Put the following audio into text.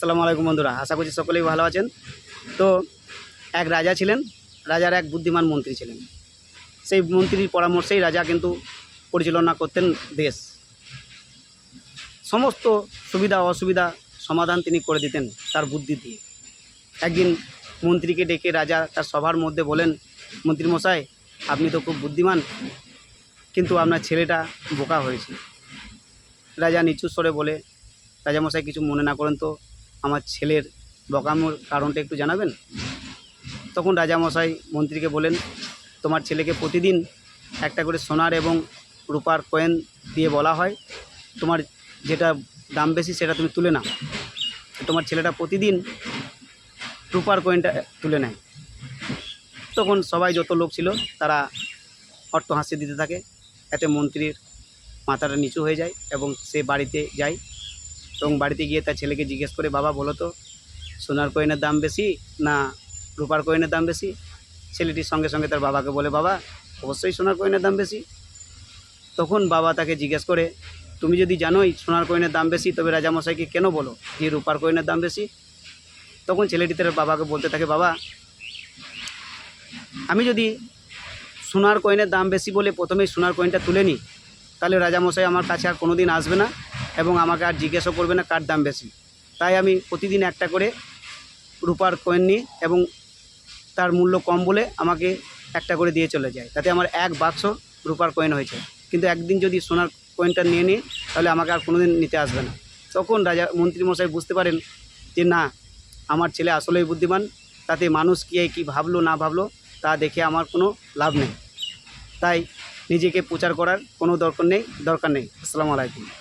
আসসালামু আলাইকুম বন্ধুরা, আশা করছি সকলেই ভালো আছেন। তো এক রাজা ছিলেন, রাজার এক বুদ্ধিমান মন্ত্রী ছিলেন। সেই মন্ত্রীর পরামর্শেই রাজা কিন্তু পরিচালনা করতেন দেশ। সমস্ত সুবিধা অসুবিধা সমাধান তিনি করে দিতেন তার বুদ্ধি দিয়ে। একদিন মন্ত্রীকে ডেকে রাজা তার সভার মধ্যে বলেন মন্ত্রীমশাই আপনি তো খুব বুদ্ধিমান, কিন্তু আপনার ছেলেটা বোকা হয়েছে। রাজা নিচু স্বরে বলে, রাজামশাই, কিছু মনে না করেন তো আমার ছেলের বকামোর কারণটা একটু জানাবেন? তখন রাজামশাই মন্ত্রীকে বলেন, তোমার ছেলেকে প্রতিদিন একটা করে সোনার এবং রূপার কয়েন দিয়ে বলা হয়। তোমার যেটা দাম বেশি সেটা তুমি তুলে নাও। তোমার ছেলেটা প্রতিদিন রূপার কয়েনটা তুলে নেয়। তখন সবাই যত লোক ছিল, তারা অট্ট হাসি দিতে থাকে। এতে মন্ত্রীর মাথাটা নিচু হয়ে যায় এবং সে বাড়িতে যায়। এবং বাড়িতে গিয়ে তার ছেলেকে জিজ্ঞেস করে, বাবা, বলো তো, সোনার কয়েনের দাম বেশি না রূপার কয়েনের দাম বেশি? ছেলেটির সঙ্গে সঙ্গে তার বাবাকে বলে, বাবা, অবশ্যই সোনার কয়েনের দাম বেশি। তখন বাবা তাকে জিজ্ঞেস করে, তুমি যদি জানোই সোনার কয়েনের দাম বেশি, তবে রাজামশাইকে কেন বলো যে রূপার কয়েনের দাম বেশি? তখন ছেলেটি তার বাবাকে বলতে থাকে, বাবা, আমি যদি সোনার কয়েনের দাম বেশি বলে প্রথমেই সোনার কয়েনটা তুলে নিই, তাহলে রাজামশাই আমার কাছে আর কোনো দিন আসবে না। এবং আমাকে আর জিজ্ঞাসা করবে না কার দাম বেশি। তাই আমি প্রতিদিন একটা করে রূপার কয়েন নিই এবং তার মূল্য কম বলে আমাকে একটা করে দিয়ে চলে যায়। তাতে আমার এক বাক্স রূপার কয়েন হয়েছে। কিন্তু একদিন যদি সোনার কয়েনটা নিয়ে নিই, তাহলে আমাকে আর কোনোদিন নিতে আসবে না। তখন রাজা মন্ত্রীমশাই বুঝতে পারেন যে না, আমার ছেলে আসলেই বুদ্ধিমান, তাতে মানুষ কে কী ভাবলো, না ভাবলো, তা দেখে আমার কোনো লাভ নেই। তাই নিজেকে প্রচার করার কোনো দরকার নেই দরকার নেই। আসসালামু আলাইকুম।